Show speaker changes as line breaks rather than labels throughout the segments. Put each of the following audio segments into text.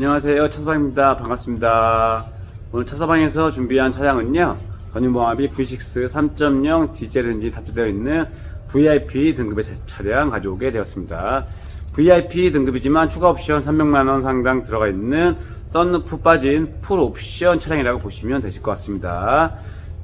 안녕하세요. 차서방입니다. 반갑습니다. 오늘 차서방에서 준비한 차량은요. 전유모하비 V6 3.0 디젤 엔진 탑재되어 있는 VIP 등급의 차- 차량 가져오게 되었습니다. VIP 등급이지만 추가 옵션 300만원 상당 들어가 있는 썬루프 빠진 풀 옵션 차량이라고 보시면 되실 것 같습니다.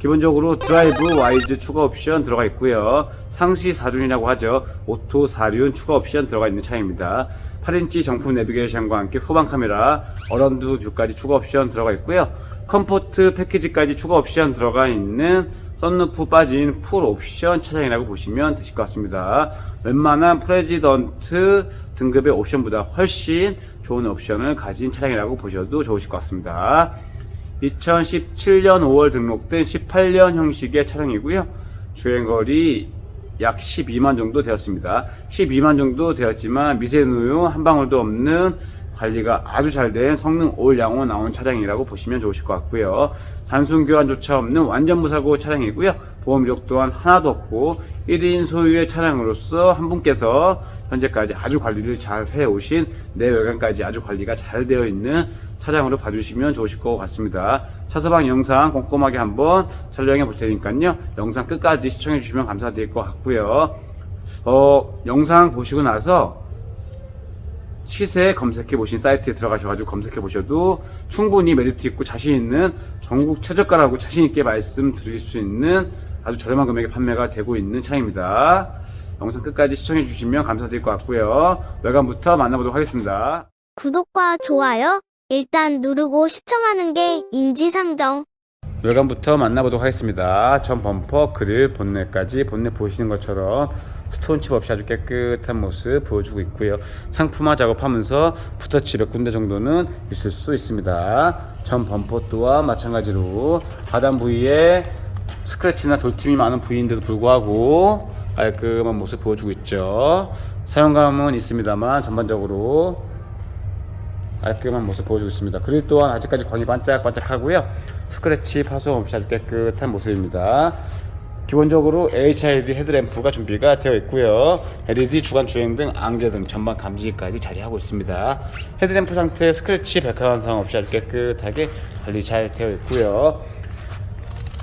기본적으로 드라이브 와이즈 추가 옵션 들어가 있고요. 상시 4륜이라고 하죠. 오토 4륜 추가 옵션 들어가 있는 차량입니다. 8인치 정품 내비게이션과 함께 후방 카메라, 어런드 뷰까지 추가 옵션 들어가 있고요. 컴포트 패키지까지 추가 옵션 들어가 있는 썬루프 빠진 풀 옵션 차량이라고 보시면 되실 것 같습니다. 웬만한 프레지던트 등급의 옵션보다 훨씬 좋은 옵션을 가진 차량이라고 보셔도 좋으실 것 같습니다. 2017년 5월 등록된 18년 형식의 차량이고요. 주행거리 약 12만 정도 되었습니다. 12만 정도 되었지만 미세누유 한 방울도 없는 관리가 아주 잘 된 성능 올 양호 나온 차량이라고 보시면 좋으실 것 같고요. 단순 교환조차 없는 완전 무사고 차량이고요. 보험 이력 또한 하나도 없고 1인 소유의 차량으로서 한 분께서 현재까지 아주 관리를 잘 해오신 내외관까지 아주 관리가 잘 되어 있는 차량으로 봐주시면 좋으실 것 같습니다. 차서방 영상 꼼꼼하게 한번 촬영해 볼 테니까요. 영상 끝까지 시청해 주시면 감사드릴 것 같고요. 어, 영상 보시고 나서 시세 검색해 보신 사이트에 들어가셔가지고 검색해 보셔도 충분히 메리트 있고 자신 있는 전국 최저가라고 자신 있게 말씀드릴 수 있는 아주 저렴한 금액에 판매가 되고 있는 차입니다. 영상 끝까지 시청해 주시면 감사드릴 것 같고요. 외관부터 만나보도록 하겠습니다.
구독과 좋아요 일단 누르고 시청하는 게 인지상정.
외관부터 만나보도록 하겠습니다. 전 범퍼, 그릴, 본넷까지 본넷 보시는 것처럼 스톤칩 없이 아주 깨끗한 모습 보여주고 있고요. 상품화 작업하면서 붓터치 몇 군데 정도는 있을 수 있습니다. 전 범퍼 또한 마찬가지로 하단 부위에 스크래치나 돌팀이 많은 부위인데도 불구하고 깔끔한 모습 보여주고 있죠. 사용감은 있습니다만 전반적으로 깔끔한 모습 보여주고 있습니다. 그릴 또한 아직까지 광이 반짝반짝하고요. 스크래치 파손 없이 아주 깨끗한 모습입니다. 기본적으로 HID 헤드램프가 준비가 되어 있고요. LED 주간 주행 등 안개 등 전방 감지까지 자리하고 있습니다. 헤드램프 상태 스크래치 백화 현상 없이 아주 깨끗하게 관리 잘 되어 있고요.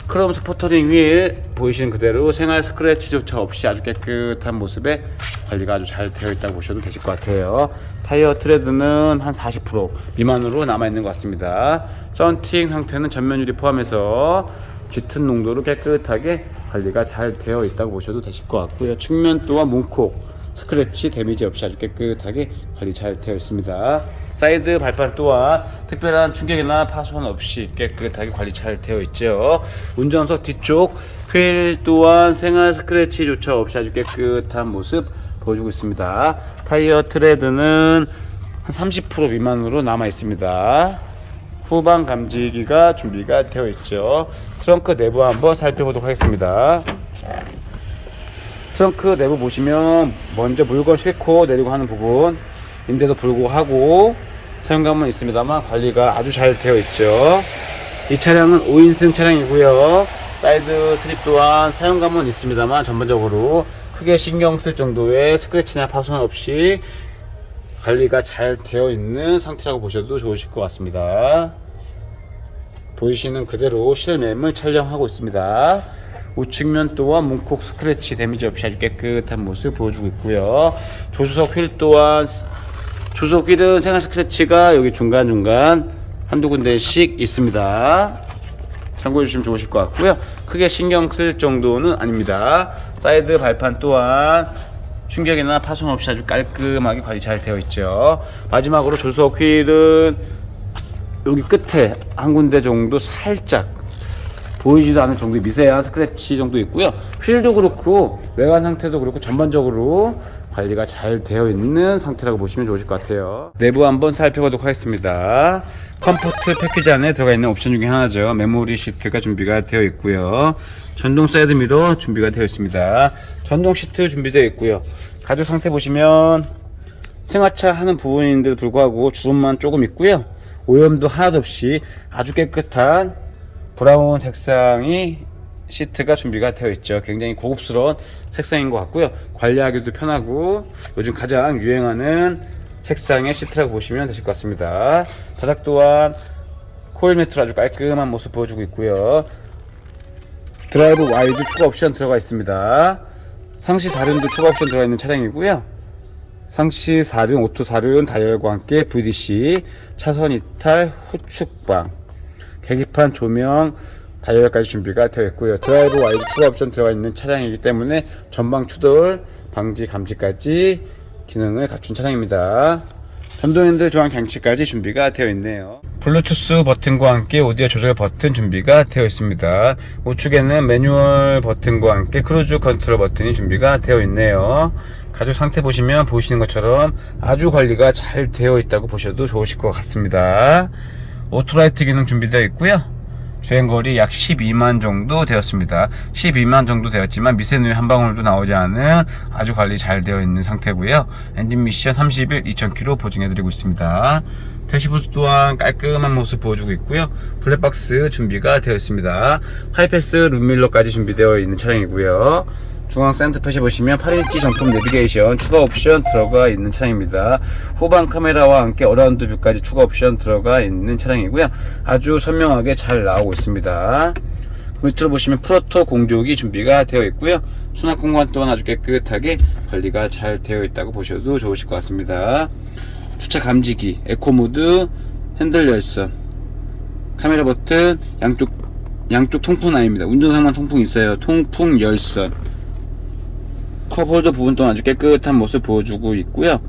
크롬 스포터링 휠 보이시는 그대로 생활 스크래치조차 없이 아주 깨끗한 모습에 관리가 아주 잘 되어 있다고 보셔도 되실 것 같아요. 타이어 트레드는 한 40% 미만으로 남아 있는 것 같습니다. 썬팅 상태는 전면 유리 포함해서 짙은 농도로 깨끗하게 관리가 잘 되어 있다고 보셔도 되실 것 같고요. 측면 또한 문콕 스크래치 데미지 없이 아주 깨끗하게 관리 잘 되어 있습니다. 사이드 발판 또한 특별한 충격이나 파손 없이 깨끗하게 관리 잘 되어 있죠. 운전석 뒤쪽 휠 또한 생활 스크래치조차 없이 아주 깨끗한 모습 보여주고 있습니다. 타이어 트레드는 한 30% 미만으로 남아 있습니다. 후방 감지기가 준비가 되어 있죠. 트렁크 내부 한번 살펴보도록 하겠습니다. 트렁크 내부 보시면 먼저 물건 싣고 내리고 하는 부분인데도 불구하고 사용감은 있습니다만 관리가 아주 잘 되어 있죠. 이 차량은 5인승 차량이고요. 사이드 트립 또한 사용감은 있습니다만 전반적으로 크게 신경 쓸 정도의 스크래치나 파손 없이 관리가 잘 되어 있는 상태라고 보셔도 좋으실 것 같습니다. 보이시는 그대로 실매물 촬영하고 있습니다. 우측면 또한 문콕 스크래치 데미지 없이 아주 깨끗한 모습 보여주고 있고요. 조수석 휠 또한 스- 조수석 휠은 생활 스크래치가 여기 중간중간 한두 군데씩 있습니다. 참고해 주시면 좋으실 것 같고요. 크게 신경 쓸 정도는 아닙니다. 사이드 발판 또한 충격이나 파손 없이 아주 깔끔하게 관리 잘 되어 있죠. 마지막으로 조수석 휠은 여기 끝에 한 군데 정도 살짝 보이지도 않을 정도의 미세한 스크래치 정도 있고요. 휠도 그렇고 외관 상태도 그렇고 전반적으로 관리가 잘 되어 있는 상태라고 보시면 좋으실 것 같아요. 내부 한번 살펴보도록 하겠습니다. 컴포트 패키지 안에 들어가 있는 옵션 중에 하나죠. 메모리 시트가 준비가 되어 있고요. 전동 사이드 미러 준비가 되어 있습니다. 전동 시트 준비되어 있고요. 가죽 상태 보시면 승하차 하는 부분인데도 불구하고 주름만 조금 있고요. 오염도 하나도 없이 아주 깨끗한 브라운 색상이 시트가 준비가 되어 있죠. 굉장히 고급스러운 색상인 것 같고요. 관리하기도 편하고 요즘 가장 유행하는 색상의 시트라고 보시면 되실 것 같습니다. 바닥 또한 코일 매트로 아주 깔끔한 모습 보여주고 있고요. 드라이브 와이드 추가 옵션 들어가 있습니다. 상시 사륜도 추가 옵션 들어가 있는 차량이고요. 상시 사륜, 오토 사륜 다이얼과 함께 VDC, 차선 이탈, 후축방, 계기판 조명, 다이얼까지 준비가 되어 있고요. 드라이브 와이드 추가 옵션 들어가 있는 차량이기 때문에 전방 추돌, 방지 감지까지 기능을 갖춘 차량입니다. 전동 핸들 조항 장치까지 준비가 되어 있네요. 블루투스 버튼과 함께 오디오 조절 버튼 준비가 되어 있습니다. 우측에는 매뉴얼 버튼과 함께 크루즈 컨트롤 버튼이 준비가 되어 있네요. 가죽 상태 보시면 보시는 것처럼 아주 관리가 잘 되어 있다고 보셔도 좋으실 것 같습니다. 오토라이트 기능 준비되어 있고요. 주행거리 약 12만 정도 되었습니다. 12만 정도 되었지만 미세누이 한 방울도 나오지 않은 아주 관리 잘 되어 있는 상태고요. 엔진 미션 30일 2000km 보증해드리고 있습니다. 대시보드 또한 깔끔한 모습 보여주고 있고요. 블랙박스 준비가 되어 있습니다. 하이패스 룸밀러까지 준비되어 있는 차량이고요. 중앙 센터펫에 보시면 8인치 정품 내비게이션 추가 옵션 들어가 있는 차량입니다. 후방 카메라와 함께 어라운드 뷰까지 추가 옵션 들어가 있는 차량이고요. 아주 선명하게 잘 나오고 있습니다. 밑으로 보시면 프로토 공조기 준비가 되어 있고요. 수납 공간 또한 아주 깨끗하게 관리가 잘 되어 있다고 보셔도 좋으실 것 같습니다. 주차 감지기, 에코 모드, 핸들 열선, 카메라 버튼, 양쪽 양쪽 통풍 아닙니다. 운전상만 통풍 있어요. 통풍 열선. 컵홀더 부분 또한 아주 깨끗한 모습 보여주고 있고요.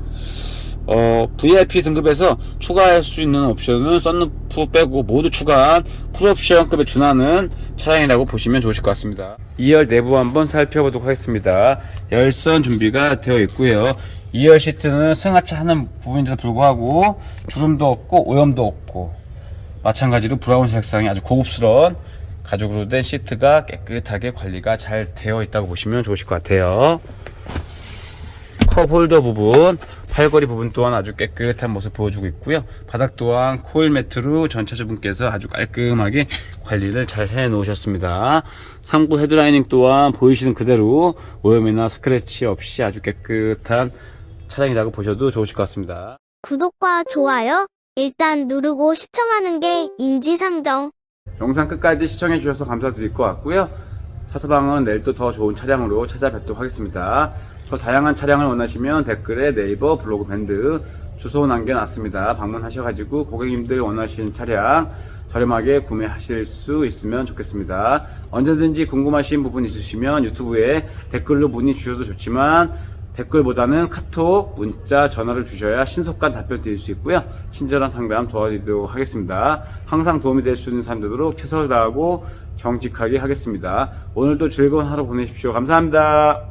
어, VIP 등급에서 추가할 수 있는 옵션은 썬루프 빼고 모두 추가한 풀옵션급에 준하는 차량이라고 보시면 좋으실 것 같습니다. 2열 내부 한번 살펴보도록 하겠습니다. 열선 준비가 되어 있고요. 2열 시트는 승하차 하는 부분인데도 불구하고 주름도 없고 오염도 없고 마찬가지로 브라운 색상이 아주 고급스러운 가죽으로 된 시트가 깨끗하게 관리가 잘 되어 있다고 보시면 좋으실 것 같아요. 컵 홀더 부분, 팔걸이 부분 또한 아주 깨끗한 모습 보여주고 있고요. 바닥 또한 코일 매트로 전차주분께서 아주 깔끔하게 관리를 잘 해 놓으셨습니다. 상부 헤드라이닝 또한 보이시는 그대로 오염이나 스크래치 없이 아주 깨끗한 차량이라고 보셔도 좋으실 것 같습니다.
구독과 좋아요 일단 누르고 시청하는 게 인지상정.
영상 끝까지 시청해 주셔서 감사드릴 것 같고요. 차서방은 내일 또 더 좋은 차량으로 찾아뵙도록 하겠습니다. 더 다양한 차량을 원하시면 댓글에 네이버 블로그 밴드 주소 남겨놨습니다. 방문하셔가지고 고객님들 원하시는 차량 저렴하게 구매하실 수 있으면 좋겠습니다. 언제든지 궁금하신 부분 있으시면 유튜브에 댓글로 문의 주셔도 좋지만 댓글보다는 카톡, 문자, 전화를 주셔야 신속한 답변 드릴 수 있고요. 친절한 상담 도와드리도록 하겠습니다. 항상 도움이 될 수 있는 사람 되도록 최선을 다하고 정직하게 하겠습니다. 오늘도 즐거운 하루 보내십시오. 감사합니다.